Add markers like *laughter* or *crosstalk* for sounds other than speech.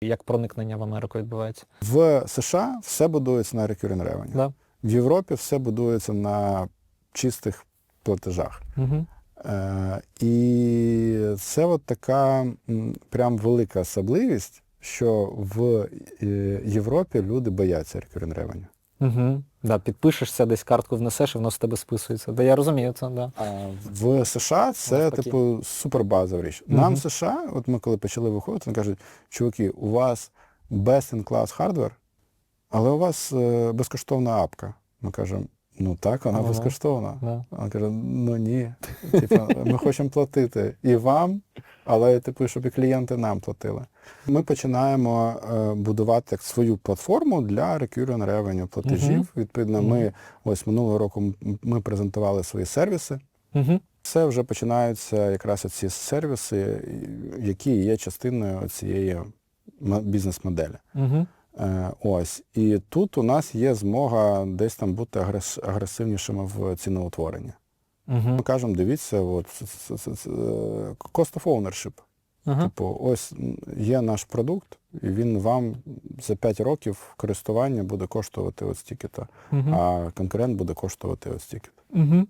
Як проникнення в Америку відбувається? В США все будується на recurring revenue. Да. В Європі все будується на чистих платежах. Угу. Е, і це от така прям велика особливість, що в е, Європі люди бояться recurring revenue. Угу. Да, підпишешся, десь картку внесеш, і воно з тебе списується. Да, я розумію це, да. А в США це, Навпаки. типу, супербазова річ. Нам в США, от ми коли почали виходити, вони кажуть, чуваки, у вас best-in-class хардвер, але у вас е, безкоштовна апка. Ми кажемо, ну так, вона Ага. безкоштовна. Да. Вона каже, ну ні. *laughs* Типу, ми хочемо платити і вам, але типу, щоб і клієнти нам платили. Ми починаємо е, будувати так свою платформу для recurring revenue платежів. Мгм. Відповідно, ми ось минулого року ми презентували свої сервіси. Угу. Це вже починаються якраз ці сервіси, які є частиною цієї бізнес-моделі. Угу. Е, Ось. І тут у нас є змога десь там бути агресивнішими в ціноутворенні. Угу. Ми кажемо, дивіться, от, е, cost of ownership. Угу. Типу, ось є наш продукт, і він вам за 5 років користування буде коштувати от стільки-то, Угу. а конкурент буде коштувати от стільки-то. Угу.